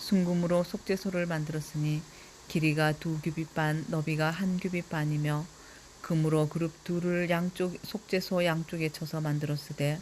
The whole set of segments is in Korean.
순금으로 속죄소를 만들었으니 길이가 두 규빗 반, 너비가 한 규빗 반이며 금으로 그룹 둘을 양쪽 속죄소 양쪽에 쳐서 만들었으되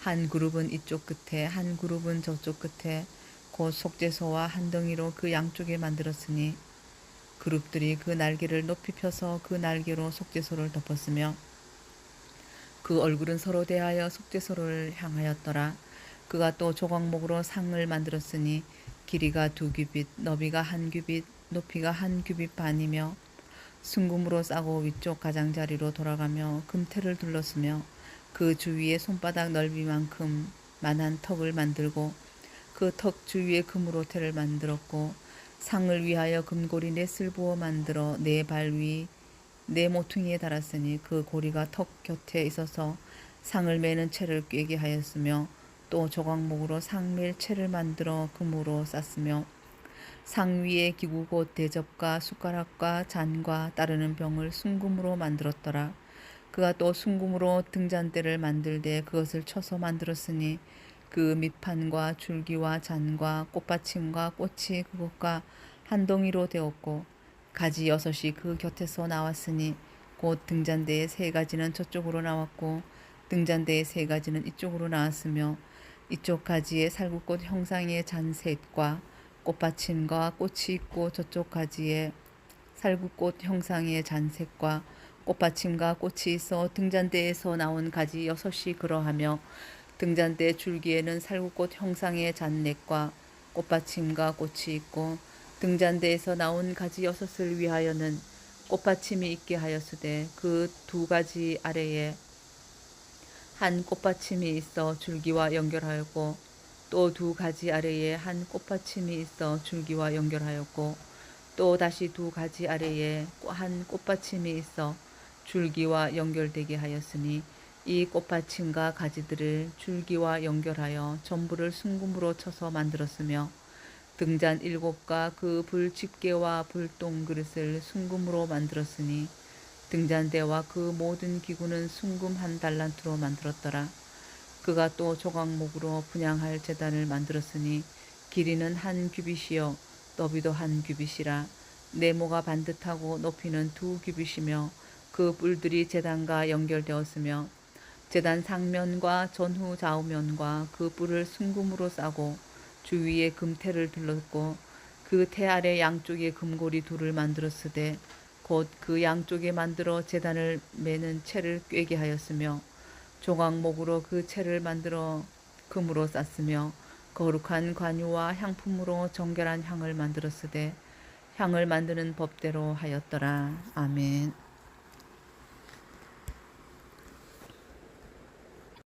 한 그룹은 이쪽 끝에 한 그룹은 저쪽 끝에 곧 속죄소와 한 덩이로 그 양쪽에 만들었으니 그룹들이 그 날개를 높이 펴서 그 날개로 속죄소를 덮었으며 그 얼굴은 서로 대하여 속죄소를 향하였더라. 그가 또 조각목으로 상을 만들었으니 길이가 두 규빗, 너비가 한 규빗, 높이가 한 규빗 반이며 순금으로 싸고 위쪽 가장자리로 돌아가며 금태를 둘렀으며 그 주위에 손바닥 넓이만큼 만한 턱을 만들고 그 턱 주위에 금으로 태를 만들었고 상을 위하여 금고리 넷을 부어 만들어 네 발 위 네 모퉁이에 달았으니 그 고리가 턱 곁에 있어서 상을 매는 채를 꿰게 하였으며 또 조각목으로 상밀 채를 만들어 금으로 쌌으며 상 위에 기구 곧 대접과 숟가락과 잔과 따르는 병을 순금으로 만들었더라. 그가 또 순금으로 등잔대를 만들되 그것을 쳐서 만들었으니 그 밑판과 줄기와 잔과 꽃받침과 꽃이 그것과 한 덩이로 되었고 가지 여섯이 그 곁에서 나왔으니 곧 등잔대의 세 가지는 저쪽으로 나왔고 등잔대의 세 가지는 이쪽으로 나왔으며 이쪽 가지에 살구꽃 형상의 잔셋과 꽃받침과 꽃이 있고 저쪽 가지에 살구꽃 형상의 잔색과 꽃받침과 꽃이 있어 등잔대에서 나온 가지 여섯이 그러하며 등잔대 줄기에는 살구꽃 형상의 잔넷과 꽃받침과 꽃이 있고 등잔대에서 나온 가지 여섯을 위하여는 꽃받침이 있게 하였으되 그 두 가지 아래에 한 꽃받침이 있어 줄기와 연결하였고 또 두 가지 아래에 한 꽃받침이 있어 줄기와 연결하였고 또 다시 두 가지 아래에 한 꽃받침이 있어 줄기와 연결되게 하였으니 이 꽃받침과 가지들을 줄기와 연결하여 전부를 순금으로 쳐서 만들었으며 등잔 일곱과 그 불집게와 불똥 그릇을 순금으로 만들었으니 등잔대와 그 모든 기구는 순금 한 달란트로 만들었더라. 그가 또 조각목으로 분양할 재단을 만들었으니 길이는 한 규빗이요 너비도 한 규빗이라 네모가 반듯하고 높이는 두 규빗이며 그 뿔들이 재단과 연결되었으며 재단 상면과 전후 좌우면과 그 뿔을 순금으로 싸고 주위에 금태를 둘렀고 그 태 아래 양쪽에 금고리 둘을 만들었으되 곧 그 양쪽에 만들어 재단을 매는 채를 꿰게 하였으며 조각목으로 그 채를 만들어 금으로 쌌으며 거룩한 관유와 향품으로 정결한 향을 만들었으되 향을 만드는 법대로 하였더라. 아멘.